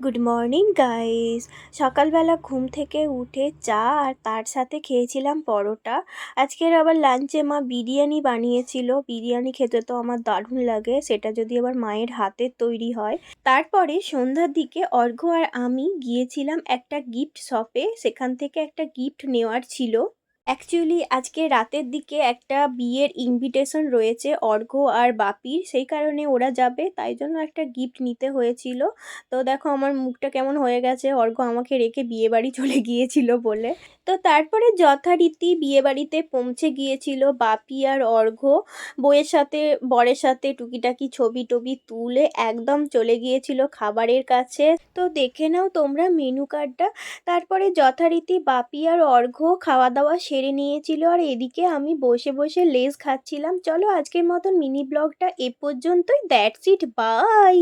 Good morning guys সকালবেলা ঘুম থেকে উঠে চা আর তার সাথে খেয়েছিলাম পরোটা। আজকের আবার লাঞ্চে মা বিরিয়ানি বানিয়েছিল। বিরিয়ানি খেতে তো আমার দারুণ লাগে, সেটা যদি আবার মায়ের হাতের তৈরি হয়। তারপরে সন্ধ্যার দিকে অর্ঘ্য আর আমি গিয়েছিলাম একটা গিফট শপে সেখান থেকে একটা গিফট নেওয়ার ছিল। অ্যাকচুয়ালি আজকে রাতের দিকে একটা বিয়ের ইনভিটেশন রয়েছে অর্ঘ্য আর বাপির। সেই কারণে ওরা যাবে, তাই জন্য একটা গিফট নিতে হয়েছিল। তো দেখো আমার মুখটা কেমন হয়ে গেছে অর্ঘ্য আমাকে রেখে বিয়ে বাড়ি চলে গিয়েছিল বলে। তো তারপরে যথারীতি বিয়ে বাড়িতে পৌঁছে গিয়েছিল বাপি আর অর্ঘ্য বইয়ের সাথে, বরের সাথে টুকিটাকি ছবি টবি তুলে একদম চলে গিয়েছিল খাবারের কাছে। তো দেখে নাও তোমরা মেনু কার্ডটা তারপরে যথারীতি বাপি আর অর্ঘ্য খাওয়া দাওয়া সেরে নিয়েছিল। আর এদিকে আমি বসে বসে লেজ খাচ্ছিলাম। চলো আজকের মতন মিনি ব্লগটা এ পর্যন্তই। That's it by